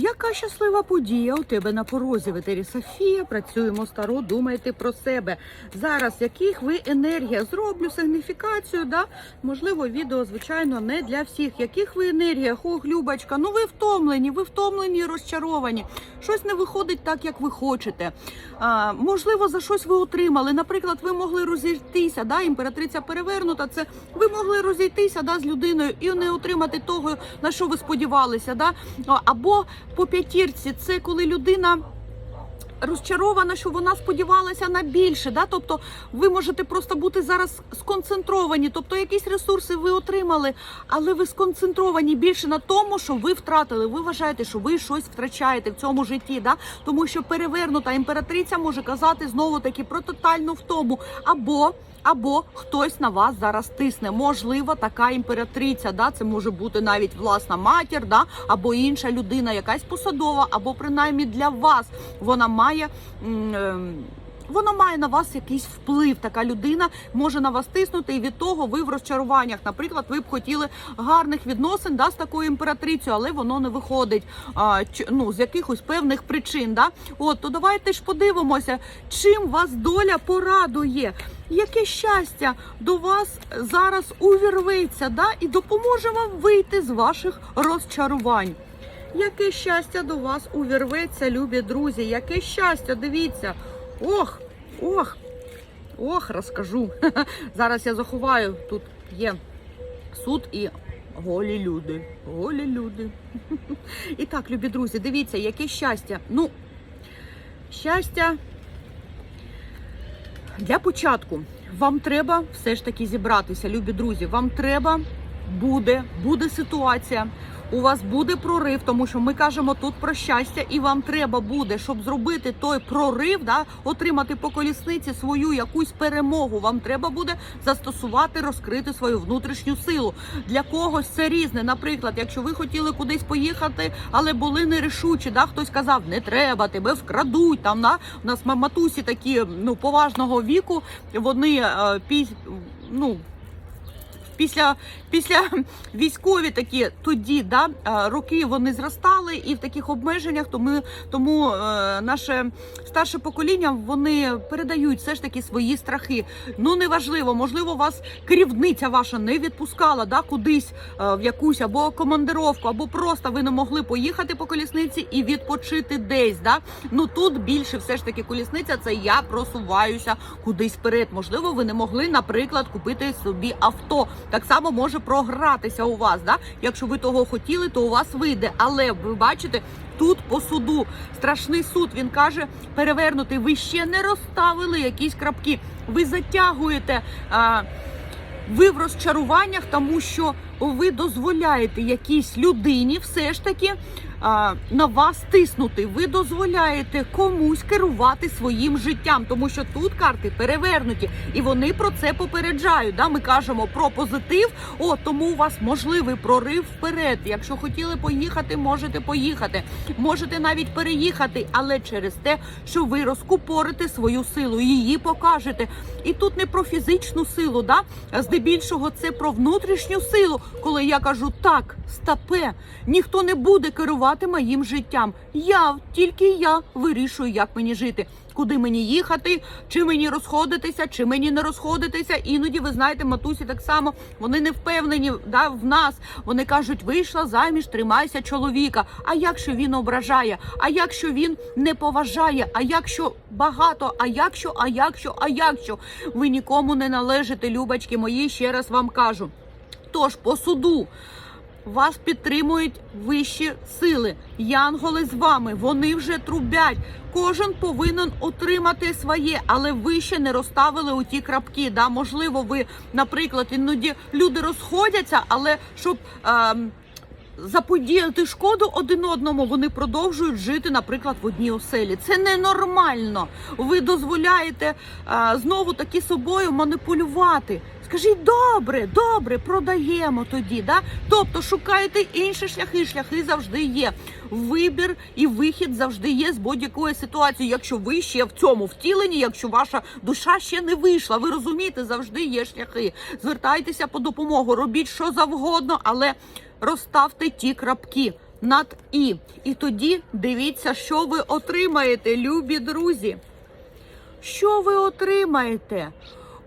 Яка щаслива подія у тебе на порозі, ветері Софія? Працюємо старо, думайте про себе. Зараз яких ви енергія? Зроблю сигніфікацію, да? Можливо, відео, звичайно, не для всіх. Яких ви енергія? Ох, Любочка, ну ви втомлені, ви втомлені і розчаровані. Щось не виходить так, як ви хочете. А, можливо, за щось ви отримали. Наприклад, ви могли розійтися, да? імператриця перевернута. Це ви могли розійтися да, з людиною і не отримати того, на що ви сподівалися. Да? Або по п'ятірці, це коли людина. Розчарована, що вона сподівалася на більше, да? тобто ви можете просто бути зараз сконцентровані, тобто якісь ресурси ви отримали, але ви сконцентровані більше на тому, що ви втратили. Ви вважаєте, що ви щось втрачаєте в цьому житті, да? тому що перевернута імператриця може казати знову таки про тотальну втому або. Або хтось на вас зараз тисне. Можливо, така імператриця, да, це може бути навіть власна матір, да, або інша людина, якась посадова, або принаймні для вас вона має. м, Вона має на вас якийсь вплив. Така людина може на вас тиснути, і від того ви в розчаруваннях. Наприклад, ви б хотіли гарних відносин да, з такою імператрицею, але воно не виходить а, ну, з якихось певних причин. Да? От, то давайте ж подивимося, чим вас доля порадує. Яке щастя до вас зараз увірветься, да, і допоможе вам вийти з ваших розчарувань. Яке щастя до вас увірветься, любі друзі, яке щастя, дивіться. Ох, ох, ох, розкажу. Зараз я заховаю, тут є суд і голі люди. Голі люди. І так, любі друзі, дивіться, яке щастя. Ну, щастя. Для початку вам треба все ж таки зібратися, любі друзі. Вам треба буде, буде ситуація. У вас буде прорив, тому що ми кажемо тут про щастя, і вам треба буде, щоб зробити той прорив, да, отримати по колісниці свою якусь перемогу. Вам треба буде застосувати, розкрити свою внутрішню силу. Для когось це різне. Наприклад, якщо ви хотіли кудись поїхати, але були нерішучі, да, хтось казав, не треба, тебе вкрадуть. Там да, у нас ма- матусі такі ну поважного віку. Вони е, пі, ну. Після після військові такі тоді да роки вони зростали, і в таких обмеженнях тому, тому е, наше старше покоління вони передають все ж таки свої страхи. Ну неважливо, можливо, вас керівниця ваша не відпускала да кудись е, в якусь або командировку, або просто ви не могли поїхати по колісниці і відпочити десь. Да? Ну тут більше все ж таки колісниця. Це я просуваюся кудись вперед. Можливо, ви не могли, наприклад, купити собі авто. Так само може програтися у вас. Да? Якщо ви того хотіли, то у вас вийде. Але ви бачите. Тут по суду страшний суд. Він каже перевернути. Ви ще не розставили якісь крапки. Ви затягуєте. А, ви в розчаруваннях, тому що ви дозволяєте якійсь людині все ж таки на вас тиснути. Ви дозволяєте комусь керувати своїм життям, тому що тут карти перевернуті, і вони про це попереджають. Да? Ми кажемо про позитив. О, тому у вас можливий прорив вперед. Якщо хотіли поїхати, можете поїхати, можете навіть переїхати, але через те, що ви розкупорите свою силу, її покажете. І тут не про фізичну силу, да? здебільшого це про внутрішню силу. Коли я кажу так, стапе, ніхто не буде керувати моїм життям. Я тільки я вирішую, як мені жити. Куди мені їхати, чи мені розходитися, чи мені не розходитися. Іноді ви знаєте, матусі так само вони не впевнені да, в нас. Вони кажуть, вийшла заміж, тримайся чоловіка. А якщо він ображає, а якщо він не поважає, а якщо багато, а якщо, а якщо, а якщо ви нікому не належите, любочки мої, ще раз вам кажу. Тож по суду вас підтримують вищі сили. Янголи з вами, вони вже трубять. Кожен повинен отримати своє, але ви ще не розставили у ті крапки. Да? Можливо, ви, наприклад, іноді люди розходяться, але щоб. ем, заподіяти шкоду один одному, вони продовжують жити, наприклад, в одній оселі. Це ненормально. Ви дозволяєте а, знову таки собою маніпулювати. Скажіть, добре, добре, продаємо тоді. Да? Тобто шукаєте інші шляхи. Шляхи завжди є. Вибір і вихід завжди є з будь-якої ситуації. Якщо ви ще в цьому втіленні, якщо ваша душа ще не вийшла, ви розумієте, завжди є шляхи. Звертайтеся по допомогу, робіть що завгодно, але розставте ті крапки. над і. І тоді дивіться, що ви отримаєте, любі друзі. Що ви отримаєте?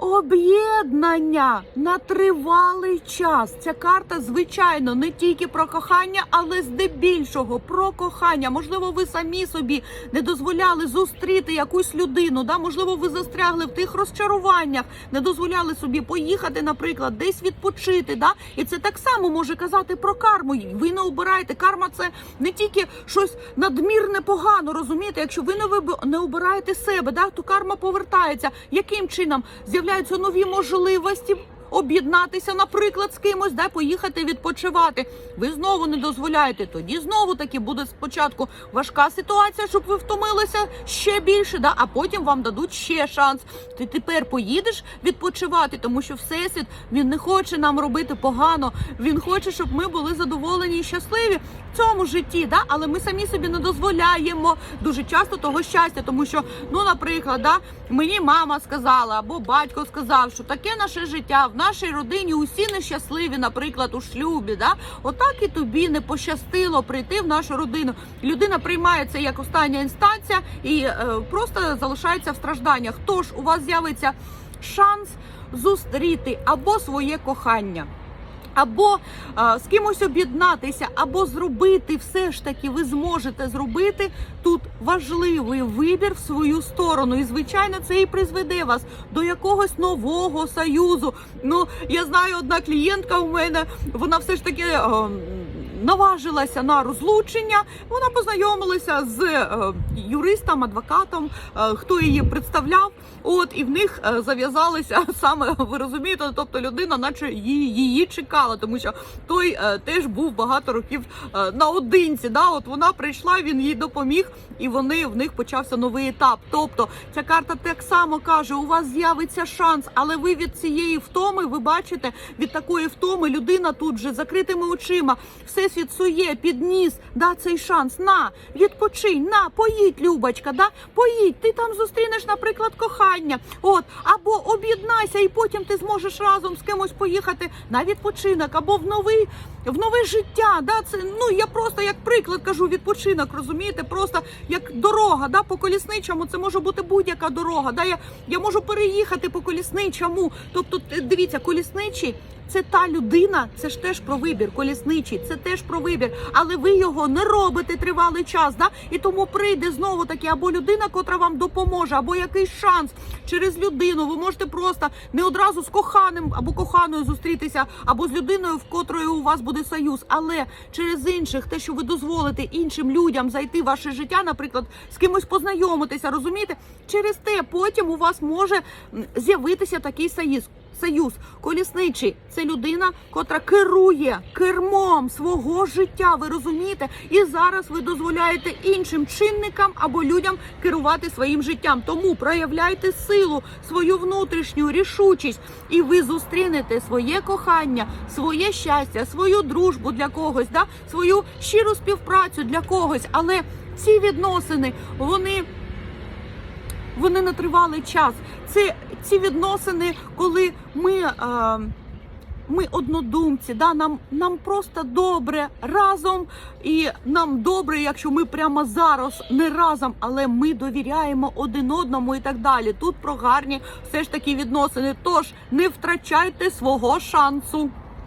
Об'єднання на тривалий час. Ця карта, звичайно, не тільки про кохання, але здебільшого про кохання. Можливо, ви самі собі не дозволяли зустріти якусь людину. Да? Можливо, ви застрягли в тих розчаруваннях, не дозволяли собі поїхати, наприклад, десь відпочити. Да? І це так само може казати про карму. Ви не обираєте. Карма це не тільки щось надмірне погано, розумієте? Якщо ви не виб- не обираєте себе, да, то карма повертається. Яким чином з'являються нові можливості? Об'єднатися, наприклад, з кимось, да, поїхати відпочивати. Ви знову не дозволяєте. Тоді знову таки буде спочатку важка ситуація, щоб ви втомилися ще більше, да, а потім вам дадуть ще шанс. Ти тепер поїдеш відпочивати, тому що всесвіт він не хоче нам робити погано. Він хоче, щоб ми були задоволені і щасливі в цьому житті. Да? Але ми самі собі не дозволяємо дуже часто того щастя, тому що, ну, наприклад, да, мені мама сказала або батько сказав, що таке наше життя в нашій родині усі нещасливі, наприклад, у шлюбі. Да? Отак і тобі не пощастило прийти в нашу родину. Людина приймає це як остання інстанція і е, просто залишається в стражданнях. Тож у вас з'явиться шанс зустріти або своє кохання. Або а, з кимось об'єднатися, або зробити все ж таки ви зможете зробити тут важливий вибір в свою сторону. І звичайно, це і призведе вас до якогось нового союзу. Ну я знаю, одна клієнтка у мене вона все ж таки. е, Наважилася на розлучення, вона познайомилася з е, юристом, адвокатом, е, хто її представляв. От і в них е, зав'язалися саме ви розумієте, тобто людина, наче її, її чекала, тому що той теж був багато років наодинці. Да, от вона прийшла, він їй допоміг, і вони в них почався новий етап. Тобто ця карта так само каже: у вас з'явиться шанс, але ви від цієї втоми, ви бачите, від такої втоми людина тут же закритими очима, всесвіт сує, підніс, да цей шанс. На відпочинь, на поїдь, Любочка, да поїдь. Ти там зустрінеш, наприклад, кохання. От або об'єднайся, і потім ти зможеш разом з кимось поїхати на відпочинок або в новий. В нове життя, да, це ну я просто як приклад кажу відпочинок, розумієте, просто як дорога, да, по колісничому. Це може бути будь-яка дорога. Да, я, я можу переїхати по колісничому. Тобто, дивіться, колісничий це та людина, це ж теж про вибір. Колісничий, це теж про вибір. Але ви його не робите тривалий час. Да? І тому прийде знову таки або людина, котра вам допоможе, або якийсь шанс через людину. Ви можете просто не одразу з коханим або коханою зустрітися, або з людиною, в котрої у вас буде союз. Але через інших, те, що ви дозволите іншим людям зайти в ваше життя, наприклад, з кимось познайомитися, розумієте? Через те потім у вас може з'явитися такий союз. Союз колісничий це людина, котра керує кермом свого життя. Ви розумієте? І зараз ви дозволяєте іншим чинникам або людям керувати своїм життям. Тому проявляйте силу, свою внутрішню рішучість, і ви зустрінете своє кохання, своє щастя, свою дружбу для когось, да? свою щиру співпрацю для когось. Але ці відносини вони вони на тривалий час. Це ці відносини, коли ми. Е, ми однодумці, да, нам, нам просто добре разом, і нам добре, якщо ми прямо зараз не разом, але ми довіряємо один одному і так далі. Тут про гарні все ж таки відносини. Тож не втрачайте свого шансу.